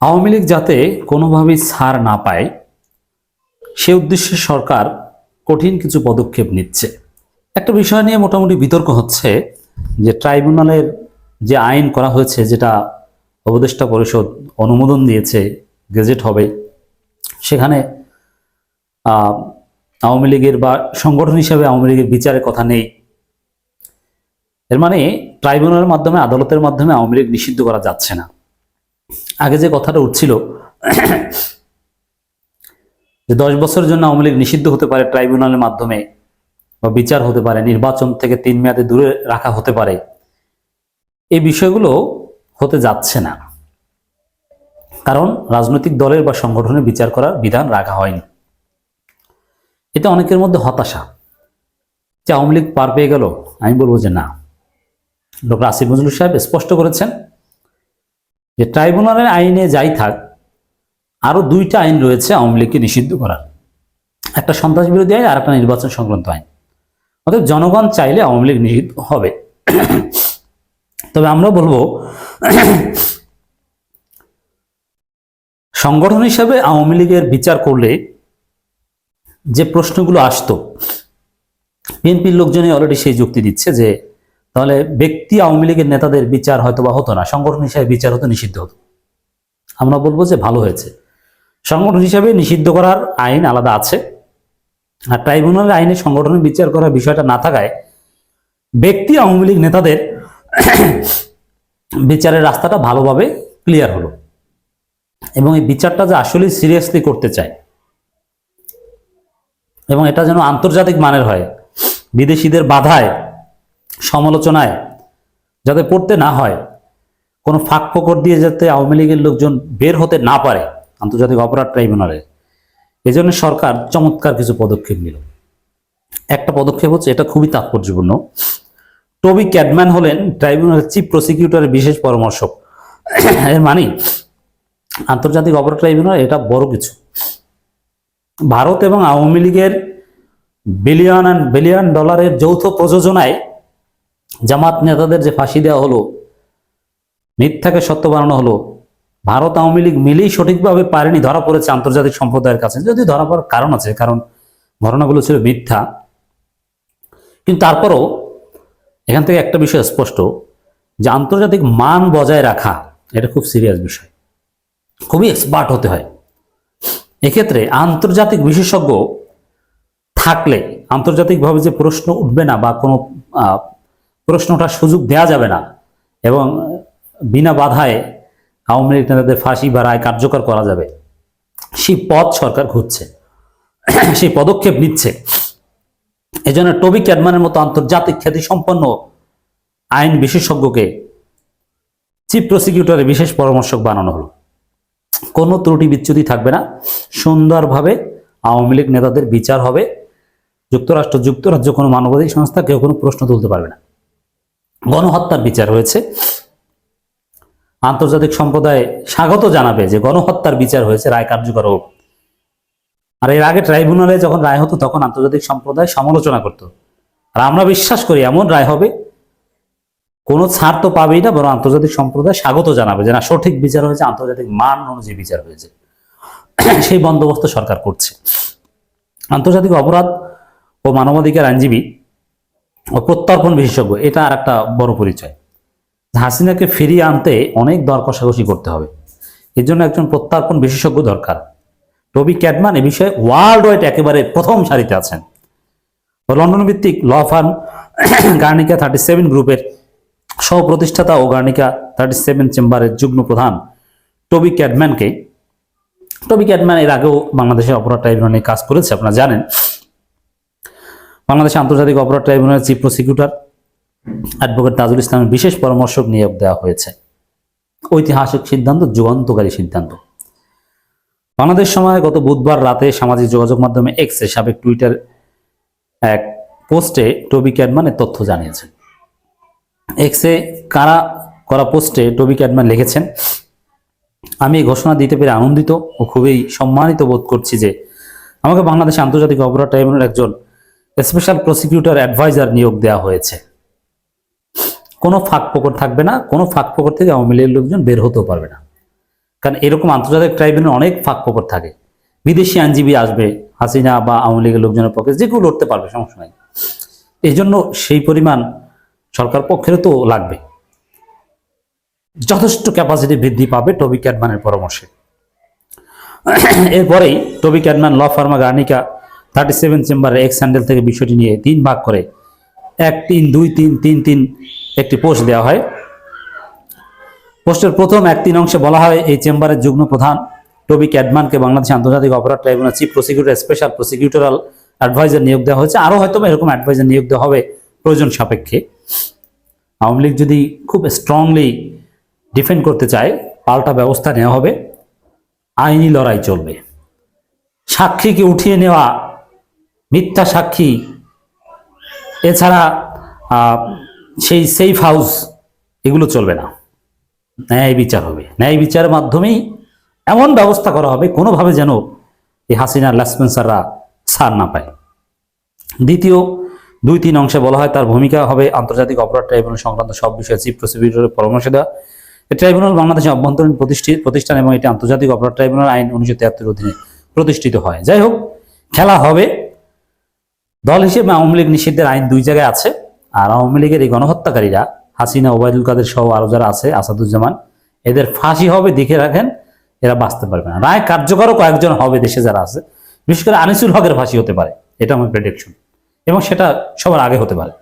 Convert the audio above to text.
আওয়ামী লীগ যাতে কোনোভাবেই ছাড় না পায়, সে উদ্দেশ্যে সরকার কঠিন কিছু পদক্ষেপ নিচ্ছে। একটা বিষয় নিয়ে মোটামুটি বিতর্ক হচ্ছে যে ট্রাইব্যুনালের যে আইন করা হয়েছে, যেটা উপদেষ্টা পরিষদ অনুমোদন দিয়েছে, গেজেট হবে, সেখানে আওয়ামী লীগের বা সংগঠন হিসেবে আওয়ামী লীগের বিচারের কথা নেই। এর মানে ট্রাইব্যুনালের মাধ্যমে, আদালতের মাধ্যমে আওয়ামী লীগ নিষিদ্ধ করা যাচ্ছে না। আগে যে কথাটা উঠছিল, যে দশ বছরের জন্য আওয়ামী লীগ নিষিদ্ধ হতে পারে ট্রাইব্যুনালের মাধ্যমে বা বিচার হতে পারে, নির্বাচন থেকে তিন মেয়াদে দূরে রাখা হতে পারে, এই বিষয়গুলো হতে যাচ্ছে না। কারণ রাজনৈতিক দলের বা সংগঠনের বিচার করার বিধান রাখা হয়নি। এটা অনেকের মধ্যে হতাশা যে আওয়ামী লীগ পার পেয়ে গেল। আমি বলব যে না। ডক্টর আসিফ নজরুল সাহেব স্পষ্ট করেছেন যে ট্রাইব্যুনালের আইনে যাই থাক, আরও দুইটা আইন রয়েছে আওয়ামী লীগকে নিষিদ্ধ করার। একটা সন্ত্রাস বিরোধী আইন আর একটা নির্বাচন সংক্রান্ত আইন। অর্থাৎ জনগণ চাইলে আওয়ামী লীগ নিষিদ্ধ হবে। তবে আমরা বলব, সংগঠন হিসাবে আওয়ামী লীগের বিচার করলে যে প্রশ্নগুলো আসতো, বিএনপির লোকজনই অলরেডি সেই যুক্তি দিচ্ছে যে তাহলে ব্যক্তি আওয়ামী লীগের নেতাদের বিচার হয়তো বা হতো না, সংগঠন হিসাবে বিচার হতো, নিষিদ্ধ হতো। আমরা বলব যে ভালো হয়েছে। সংগঠন হিসাবে নিষিদ্ধ করার আইন আলাদা আছে। আর ট্রাইব্যুনালের আইনে সংগঠনের বিচার করার বিষয়টা না থাকায় ব্যক্তি আওয়ামী লীগ নেতাদের বিচারের রাস্তাটা ভালোভাবে ক্লিয়ার হলো। এবং এই বিচারটা যে আসলে সিরিয়াসলি করতে চায়। এবং এটা যেন আন্তর্জাতিক মানের হয়। বিদেশিদের বাধায় সমালোচনায় যাতে পড়তে না হয়, কোনো ফাঁক ফোকর দিয়ে যাতে আওয়ামী লীগের লোকজন বের হতে না পারে আন্তর্জাতিক অপরাধ ট্রাইব্যুনালে, এজন্য সরকার চমৎকার কিছু পদক্ষেপ নিল। একটা পদক্ষেপ হচ্ছে, এটা খুবই তাৎপর্যপূর্ণ। টবি ক্যাডম্যান হলেন ট্রাইব্যুনালের চিফ প্রসিকিউটরের বিশেষ পরামর্শক। এর মানে আন্তর্জাতিক অপরাধ ট্রাইব্যুনাল এটা বড় কিছু। ভারত এবং আওয়ামী লীগের বিলিয়ন অ্যান্ড বিলিয়ন ডলারের যৌথ প্রযোজনায় জামাত নেতাদের যে ফাঁসি দেওয়া হলো, মিথ্যাকে সত্য বানানো হলো, ভারত আওয়ামী লীগ মিলেই সঠিকভাবে পারেনি, ধরা পড়েছে আন্তর্জাতিক সম্প্রদায়ের কাছে। যদি ধরা পড়ার কারণ আছে, কারণ ঘটনাগুলো ছিল মিথ্যা। কিন্তু তারপরও এখান থেকে একটা বিষয় স্পষ্ট, যে আন্তর্জাতিক মান বজায় রাখা, এটা খুব সিরিয়াস বিষয়। খুবই এক্সপার্ট হতে হয়। এক্ষেত্রে আন্তর্জাতিক বিশেষজ্ঞ থাকলে আন্তর্জাতিকভাবে যে প্রশ্ন উঠবে না বা কোনো প্রশ্নটার সুযোগ দেয়া যাবে না এবং বিনা বাধায় আওয়ামী লীগ নেতাদের ফাঁসি বা রায় কার্যকর করা যাবে। সেই পথ সরকার ঘুরছে সেই পদক্ষেপ নিচ্ছে। এজন্য টবি ক্যাডমানের মতো আন্তর্জাতিক খ্যাতিসম্পন্ন আইন বিশেষজ্ঞকে চিফ প্রসিকিউটরের বিশেষ পরামর্শক বানানো হলো। কোনো ত্রুটি বিচ্যুতি থাকবে না। সুন্দরভাবে আওয়ামী লীগ নেতাদের বিচার হবে। যুক্তরাষ্ট্র, যুক্তরাজ্য কোনো মানবাধিক সংস্থা কেউ কোনো প্রশ্ন তুলতে পারবে না। গণহত্যার বিচার হয়েছে। আন্তর্জাতিক সম্প্রদায় স্বাগত জানাবে যে গণহত্যার বিচার হয়েছে, রায় কার্যকর হোক। আর এর আগে ট্রাইব্যুনালে যখন রায় হতো, তখন আন্তর্জাতিক সম্প্রদায় সমালোচনা করত। আর আমরা বিশ্বাস করি এমন রায় হবে, কোনো ছাড় তো পাবেই না, বরং আন্তর্জাতিক সম্প্রদায় স্বাগত জানাবে যে না, সঠিক বিচার হয়েছে, আন্তর্জাতিক মান অনুযায়ী বিচার হয়েছে। সেই বন্দোবস্ত সরকার করছে। আন্তর্জাতিক অপরাধ ও মানবাধিকার আইনজীবী প্রত্যর্পণ বিশেষজ্ঞ, এটা আর একটা বড় পরিচয়। হাসিনাকে ফিরিয়ে আনতে অনেক দর কষাকষি করতে হবে। এর জন্য একজন প্রত্যর্পণ বিশেষজ্ঞ দরকার। রবি ক্যাডমান এ বিষয়ে ওয়ার্ল্ড ওয়াইড একেবারে প্রথম সারিতে আছেন। লন্ডন ভিত্তিক law firm Guernica thirty seven গ্রুপের সহ প্রতিষ্ঠাতা ও গার্নিকা থার্টি সেভেন চেম্বারের যুগ্ম প্রধান টবি ক্যাডম্যানকে টবি ক্যাডম্যান এর আগেও বাংলাদেশের অপরাধ ট্রাইব্যুনালে কাজ করেছে, আপনারা জানেন। বাংলাদেশ আন্তর্জাতিক অপরাধ ট্রাইব্যুনালের চিফ প্রসিকিউটর অ্যাডভোকেট তাজুল ইসলামের বিশেষ পরামর্শক নিয়োগ দেওয়া হয়েছে। ঐতিহাসিক সিদ্ধান্ত, যুগান্তকারী সিদ্ধান্ত। বাংলাদেশ সময় গত বুধবার রাতে সামাজিক যোগাযোগ মাধ্যমে এক্সে সাবেক টুইটার এক পোস্টে টবি ক্যাডম্যান তথ্য জানিয়েছেন। এক্সে কারা করা পোস্টে টবি ক্যাডম্যান লিখেছেন, আমি ঘোষণা দিতে পেরে আনন্দিত ও খুবই সম্মানিত বোধ করছি যে আমাকে বাংলাদেশ আন্তর্জাতিক অপরাধ ট্রাইব্যুনালের একজন স্পেশাল প্রসিকিউটর অ্যাডভাইজার নিয়োগ দেওয়া হয়েছে। কোনো ফাঁক ফোকর থাকবে না, কোনো ফাঁক ফোকর থেকে আওয়ামী লীগের লোকজন বের হতেও পারবে না। কারণ এরকম আন্তর্জাতিক ট্রাইব্যুনাল অনেক ফাঁক ফোকর থাকে। বিদেশি আইনজীবী আসবে, হাসিনা বা আওয়ামী লীগের লোকজনের পক্ষে যে কেউ লড়তে পারবে, সমস্যা নাই। এই জন্য সেই পরিমাণ সরকার পক্ষেরও তো লাগবে। যথেষ্ট ক্যাপাসিটি বৃদ্ধি পাবে টবি ক্যাডম্যানের পরামর্শে। এরপরেই Toby Cadman law firm, Guernica thirty seven চেম্বারের এক্স হ্যান্ডেল থেকে বিষয়টি নিয়ে তিন ভাগ করে এক তিন দুই তিন তিন তিন একটি পোস্ট দেওয়া হয়। পোস্টের প্রথম এক তিন অংশে বলা হয় এই চেম্বারের যুগ্ম প্রধান টবি ক্যাডমানকে বাংলাদেশ আন্তর্জাতিক অপরাধ tribunal chief prosecutor special prosecutorial adviser নিয়োগ দেওয়া হয়েছে। আরও হয়তো এরকম অ্যাডভাইজার নিয়োগ দেওয়া হবে প্রয়োজন সাপেক্ষে। আওয়ামী লীগ যদি খুব স্ট্রংলি ডিফেন্ড করতে চায়, পাল্টা ব্যবস্থা নেওয়া হবে। আইনি লড়াই চলবে। সাক্ষীকে উঠিয়ে নেওয়া মিথ্যা সাক্ষী। এছাড়া সেই সেফ হাউস এগুলো চলবে না। ন্যায় বিচার হবে। ন্যায় বিচারের মাধ্যমেই এমন ব্যবস্থা করা হবে, কোনোভাবে যেন এই হাসিনার লেসপেন্সাররা ছাড় না পায়। দ্বিতীয়, দুই তিন অংশে বলা হয় তার ভূমিকা হবে আন্তর্জাতিক অপরাধ ট্রাইব্যুনাল সংক্রান্ত সব বিষয়ে চিফ প্রসিকিউটরের পরামর্শ দেওয়া। এই ট্রাইব্যুনাল বাংলাদেশের অভ্যন্তরীণ প্রতিষ্ঠিত প্রতিষ্ঠান এবং এটি আন্তর্জাতিক অপরাধ ট্রাইব্যুনাল আইন উনিশশো তিয়াত্তর অধীনে প্রতিষ্ঠিত হয়। যাই হোক, খেলা হবে। দল হিসেবে আওয়ামী লীগ নিষিদ্ধের আইন দুই জায়গায় আছে। আর আওয়ামী লীগের এই গণহত্যাকারীরা, হাসিনা, ওবায়দুল কাদের সহ আরও যারা আছে, আসাদুজ্জামান, এদের ফাঁসি হবে দেখে রাখেন, এরা বাঁচতে পারবে না। রায় কার্যকরও কয়েকজন হবে দেশে যারা আছে। বিশেষ করে আনিসুল হকের ফাঁসি হতে পারে, এটা আমার প্রেডিকশন এবং সেটা সবার আগে হতে পারে।